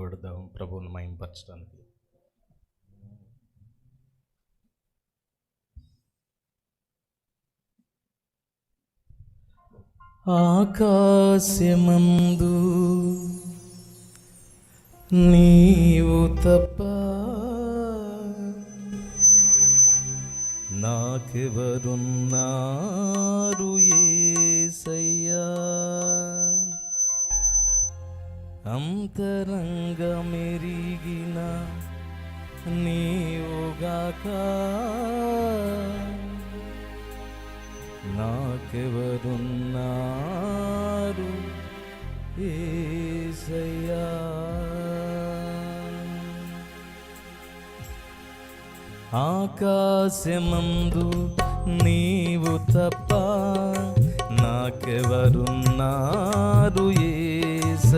కొడదాం ప్రభువును మయంపరచడానికి ఆకాశమందు నీవు తప్ప నాకెవరున్నారు ఏసయ్యా అంతరంగమెరిగిన నీవుగాక. నాకెవరున్నారు ఏసయ్యా? ఆకాశమందు నీవు తప్ప నాకెవరున్నారు ఏసయ్యా?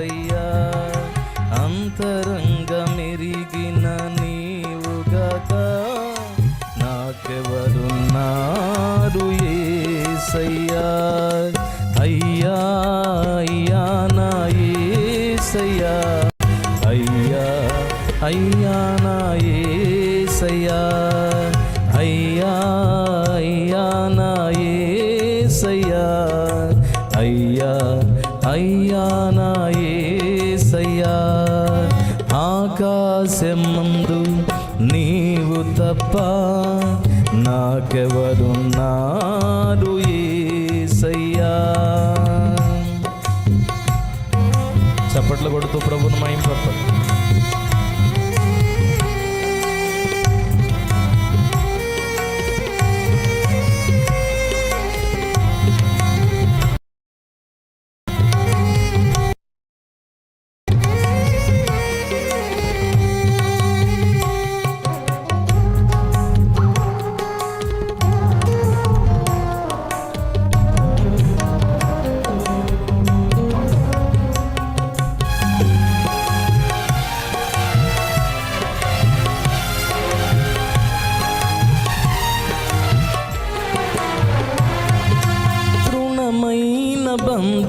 నాకెవరున్నారు ఏసయ్యా. అయ్యా అయ్యా నా ఏసయ్యా. అయ్యా అయ్యా నా ఏసయ్యా. అయ్యా అయ్యా నా ఏసయ్యా. అయ్యా అయ్యా నా ఆకాశమందు నీవు తప్ప నాకెవరున్నారు ఏసయ్యా? చప్పట్లు కొడుతూ ప్రభుని మాయం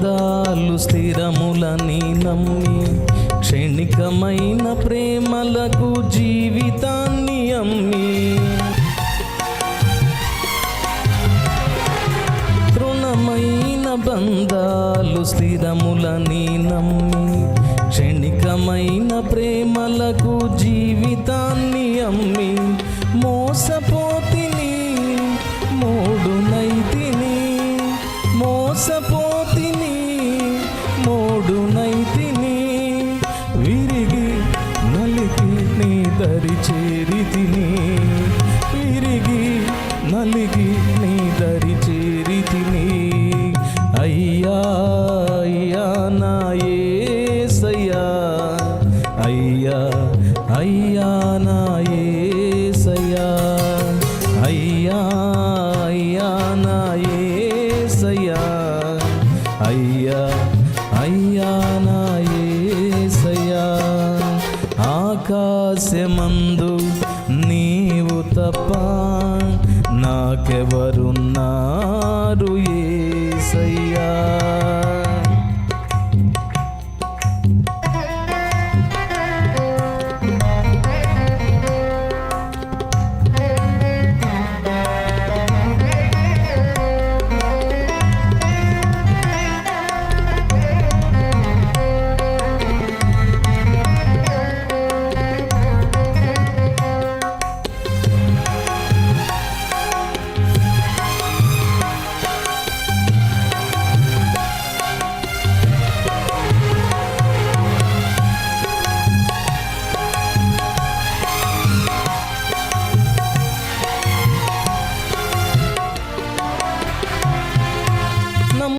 బంధాలు స్థిరములని నమ్మి క్షణికమైన ప్రేమలకు జీవితాన్ని అమ్మి. తృణమైన బంధాలు స్థిరములని నమ్మి క్షణికమైన ప్రేమలకు జీవితాన్ని అమ్మి. మోసపోతిని మూడు మోసపో నీ దరి చేరితిని విరిగి నలిగి నీ దరి చేరి తిని. అయ్యా అయ్యా నా ఏసయ్యా. అయ్యా అయ్యా నా ఏసయ్యా. అయ్యా అయ్యా నా ఏసయ్యా. అయ్యా అయ్యా నా ఏసయ్యా. ఆకా ఆకాశమందు నీవు తప్ప నాకెవరున్నారు ఏసయ్యా?